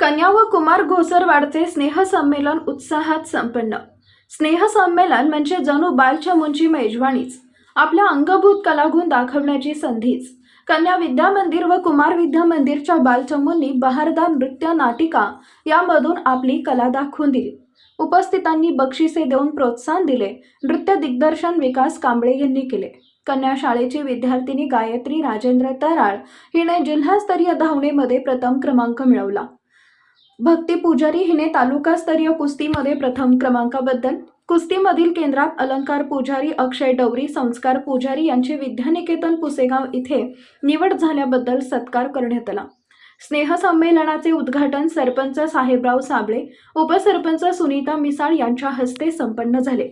कन्या व कुमार घोसरवाडचे स्नेहसंमेलन उत्साहात संपन्न. स्नेहसंमेलन म्हणजे जणू बालचमूंची मेजवानीच. आपल्या अंगभूत कलागुण दाखवण्याची संधीच. कन्या विद्या मंदिर व कुमार विद्या मंदिरच्या बालचमूंनी बहारदार नृत्य नाटिका यामधून आपली कला दाखवून दिली. उपस्थितांनी बक्षिसे देऊन प्रोत्साहन दिले. नृत्य दिग्दर्शन विकास कांबळे यांनी केले. कन्या शाळेची विद्यार्थिनी गायत्री राजेंद्र तराळ हिने जिल्हास्तरीय धावणेमध्ये प्रथम क्रमांक मिळवला. भक्ती पुजारी हिने तालुकास्तरीय कुस्तीमध्ये प्रथम क्रमांकाबद्दल. कुस्तीमधील केंद्रात अलंकार पुजारी अक्षय डवरी संस्कार पुजारी यांचे विद्यानिकेतन पुसेगाव इथे निवड झाल्याबद्दल सत्कार करण्यात आला. स्नेहसंमेलनाचे उद्घाटन सरपंच साहेबराव साबळे उपसरपंच सुनीता मिसाळ यांच्या हस्ते संपन्न झाले.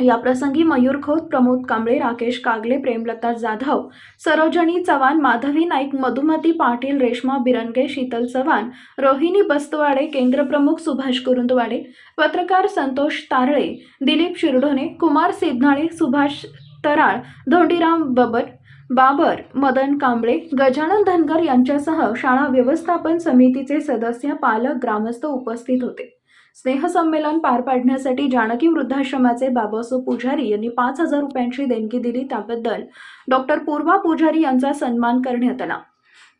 याप्रसंगी मयूर खोत प्रमोद कांबळे राकेश कागले प्रेमलता जाधव सरोजनी चव्हाण माधवी नाईक मधुमती पाटील रेश्मा बिरंगे शीतल चव्हाण रोहिणी बस्तवाडे केंद्रप्रमुख सुभाष कुरुंदवाडे पत्रकार संतोष तारळे दिलीप शिरढोणे कुमार सिद्धनाळे सुभाष तराळ धोंडीराम बबर बाबर मदन कांबळे गजानन धनगर यांच्यासह शाळा व्यवस्थापन समितीचे सदस्य पालक ग्रामस्थ उपस्थित होते. स्नेहसंमेलन पार पाडण्यासाठी जानकी वृद्धाश्रमाचे बाबासो पुजारी यांनी पाच हजार रुपयांची देणगी दिली. त्याबद्दल डॉक्टर पूर्वा पुजारी यांचा सन्मान करण्यात आला.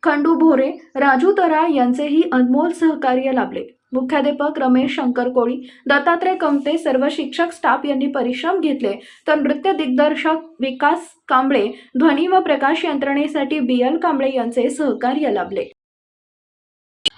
खंडू भोरे राजू तराळ यांचेही अनमोल सहकार्य लाभले. मुख्याध्यापक रमेश शंकर कोळी दत्तात्रय कमते सर्व शिक्षक स्टाफ यांनी परिश्रम घेतले. तर नृत्य दिग्दर्शक विकास कांबळे ध्वनी व प्रकाश यंत्रणेसाठी बी एल कांबळे यांचे सहकार्य लाभले.